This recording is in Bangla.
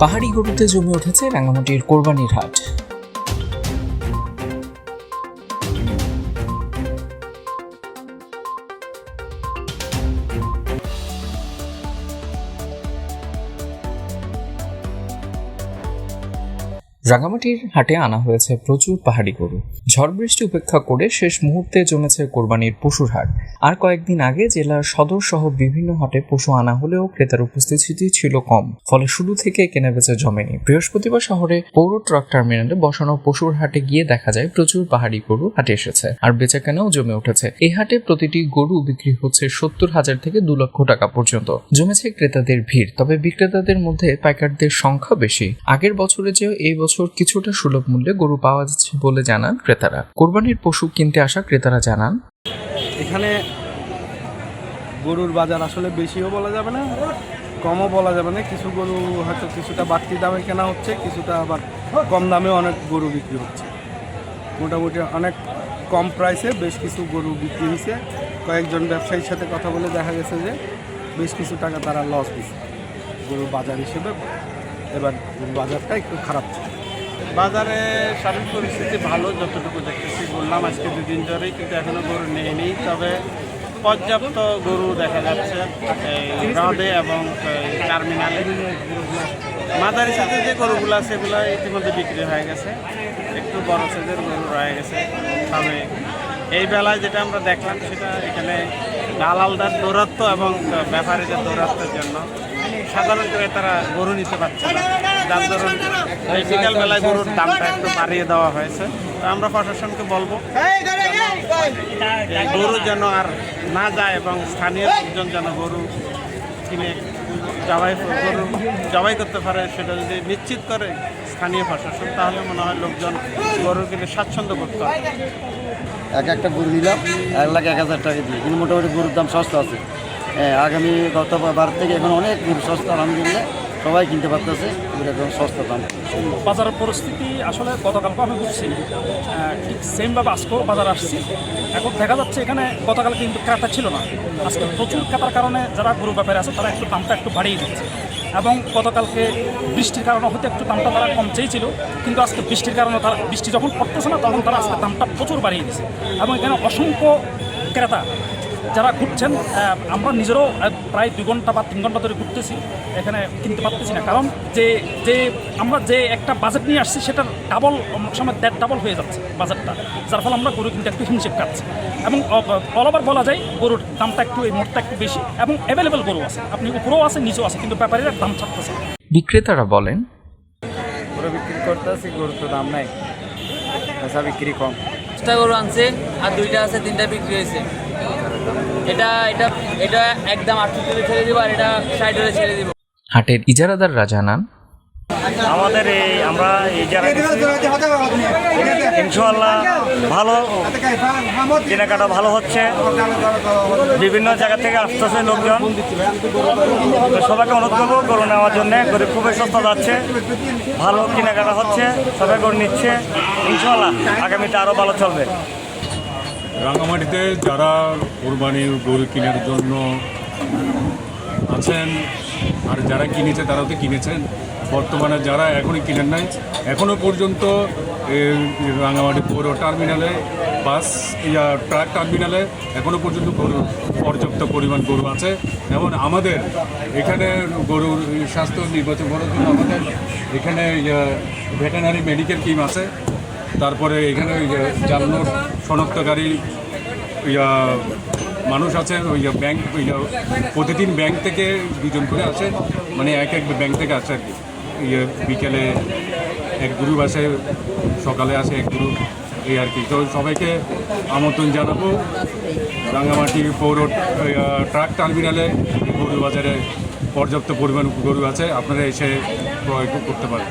পাহাড়ি গরুতে জমে উঠেছে রাঙামাটির কোরবানির হাট। রাঙামাটির হাটে আনা হয়েছে প্রচুর পাহাড়ি গরু। ঝড় বৃষ্টি উপেক্ষা করে শেষ মুহূর্তে জমেছে কোরবানির পশুর হাট। আর কয়েকদিন আগে জেলার সদর সহ বিভিন্ন হাটে পশু আনা হলেও ক্রেতার উপস্থিতি ছিল কম। ফলে শুরু থেকে কেনাবেচা জমেনি। বৃহস্পতিবার শহরে পৌর ট্রাক টার্মিনালে বসানো পশুর হাটে গিয়ে দেখা যায় প্রচুর পাহাড়ি গরু হাটে এসেছে। আর বেচাকেনাও জমে উঠেছে। এই হাটে প্রতিটি গরু বিক্রি হচ্ছে সত্তর হাজার থেকে দু লক্ষ টাকা পর্যন্ত। জমেছে ক্রেতাদের ভিড়, তবে বিক্রেতাদের মধ্যে পাইকারদের সংখ্যা বেশি। আগের বছরে চেয়েও এই বছর কিছুটা সুলভ মূল্যে গরু পাওয়া যাচ্ছে বলে জানান ক্রেতারা। কোরবানির পশু কিনতে আসা ক্রেতারা জানান, এখানে গরুর বাজার আসলে বেশিও বলা যাবে না, কমও বলা যাবে না। কিছু গরু হয়তো কিছুটা বাড়তি দামে কেনা হচ্ছে, কিছুটা আবার কম দামে অনেক গরু বিক্রি হচ্ছে। মোটামুটি অনেক কম প্রাইসে বেশ কিছু গরু বিক্রি হয়েছে। কয়েকজন ব্যবসায়ীর সাথে কথা বলে দেখা গেছে যে বেশ কিছু টাকা তারা লস দিচ্ছে গরুর বাজার হিসেবে এবার বাজারটা একটু খারাপ ছিল। বাজারে শারীরিক পরিস্থিতি ভালো, যতটুকু দেখতেছি, বললাম আজকে দুদিন ধরেই, কিন্তু এখনও গরু নেই তবে পর্যাপ্ত গরু দেখা যাচ্ছে, এই রডে এবং টার্মিনালে। মাঝারি সাথে যে গরুগুলো আছে সেগুলো ইতিমধ্যে বিক্রি হয়ে গেছে। একটু বড় সাইজের গরু রয়ে গেছে। তবে এই বেলায় যেটা আমরা দেখলাম, সেটা এখানে দালালদার দৌরাত্ম এবং ব্যাপারীদের দৌরাত্মের জন্য সাধারণ ক্রেতারা গরু নিতে পারছে না। যার ধরুন গরুর দামটা একটু বাড়িয়ে দেওয়া হয়েছে। তো আমরা প্রশাসনকে বলব গরু যেন আর না যায় এবং স্থানীয় লোকজন যেন গরু কিনে জবাই গরু জবাই করতে পারে সেটা যদি নিশ্চিত করে স্থানীয় প্রশাসন তাহলে মনে হয় লোকজন গরু কিনে স্বাচ্ছন্দ্য করতে হবে এক একটা গরু নিলাম এক লাখ এক হাজার টাকা দিয়ে। কিন্তু মোটামুটি গরুর দাম সস্তা আছে। হ্যাঁ, আগামী গত বার থেকে এখন অনেক গরু সস্তা আলহামদুলিল্লাহ। সবাই কিনতে পারতেছে এখন সস্তা দাম। বাজারের পরিস্থিতি আসলে গতকালকে আমি বুঝছি ঠিক সেমভাবে আজকেও বাজার আসছি। এখন দেখা যাচ্ছে এখানে গতকাল কিন্তু ক্রেতা ছিল না। আজকে প্রচুর ক্রেতার কারণে যারা গরু ব্যাপারে আছে, তারা একটু দামটা একটু বাড়িয়ে দিচ্ছে। এবং গতকালকে বৃষ্টির কারণে হয়তো একটু দামটা তারা কম চেয়েছিল, কিন্তু আজকে বৃষ্টির কারণে তারা বৃষ্টি যখন পড়তেছে না, তখন তারা আজকে দামটা প্রচুর বাড়িয়ে দিচ্ছে এবং এখানে অসংখ্য ক্রেতা যারা ঘুরছেন আহ, আমরা নিজেরও প্রায় দুই ঘণ্টা বা তিন ঘণ্টা ধরে ঘুরতেছি এখানে কিনতে পারতেছি না। কারণ যে যে আমরা যে একটা বাজেট নিয়ে আসছি সেটার ডাবল অনেক সময় দেড় ডাবল হয়ে যাচ্ছে বাজেটটা যার ফলে আমরা গরু কিনতে একটু হিমশিক কাটছি এবং অল ওভার বলা যায় গরুর দামটা একটু এই মোটটা একটু বেশি। এবং অ্যাভেলেবেল গরু আছে। আপনি উপরেও আছে নিচেও আছে কিন্তু ব্যাপারীরা দাম ছাড়তেছে বিক্রেতারা বলেন গরু বিক্রি করতে আছি গরুর তো দাম নাই। বিক্রি কম। পাঁচটা গরু আনছে আর দুইটা আছে তিনটা বিক্রি হয়েছে। এটা এটা এটা একদম আটষট্টি ছেড়ে দিব আর এটা ছেড়ে দিব। হাটের ইজারাদাররা জানান আমাদের এই আমরা এই যারা ইনশাল্লাহ ভালো কেনাকাটা ভালো হচ্ছে। বিভিন্ন জায়গা থেকে আসতেছে লোকজন। সবাইকে অনুরোধ করব গরু নেওয়ার জন্য। গরিব খুবই সস্তা যাচ্ছে। ভালো কেনাকাটা হচ্ছে। সবাই গরু নিচ্ছে। ইনশাল্লাহ আগামীতে আরও ভালো চলবে। রাঙামাটিতে যারা কোরবানির গরু কেনার জন্য আছেন আর যারা কিনেছে, তারাও তো কিনেছেন। বর্তমানে যারা এখনই কিনেন নাই এখনও পর্যন্ত রাঙামাটি পৌর টার্মিনালে, বাস, ইয়া, ট্রাক টার্মিনালে এখনও পর্যন্ত গরু, পর্যাপ্ত পরিমাণ গরু আছে। এবং আমাদের এখানে গরুর স্বাস্থ্য নির্বাচন করার জন্য আমাদের এখানে ভেটেনারি মেডিকেল টিম আছে। তারপরে এখানে ওই যে জালনোর শনাক্তকারী, ইয়া, মানুষ আছে, ওই ব্যাংক, ওই প্রতিদিন ব্যাংক থেকে দুজন করে আসে মানে এক এক ব্যাংক থেকে আসে আর কি। ইয়ে বিকেলে এক গ্রুপ আসে, সকালে আসে এক গ্রুপ, এই আর কি। তো সবাইকে আমন্ত্রণ জানাব। রাঙ্গামাটি পৌর ট্রাক টার্মিনালে গরু বাজারে পর্যাপ্ত পরিমাণ গরু আছে, আপনারা এসে ক্রয় করতে পারেন।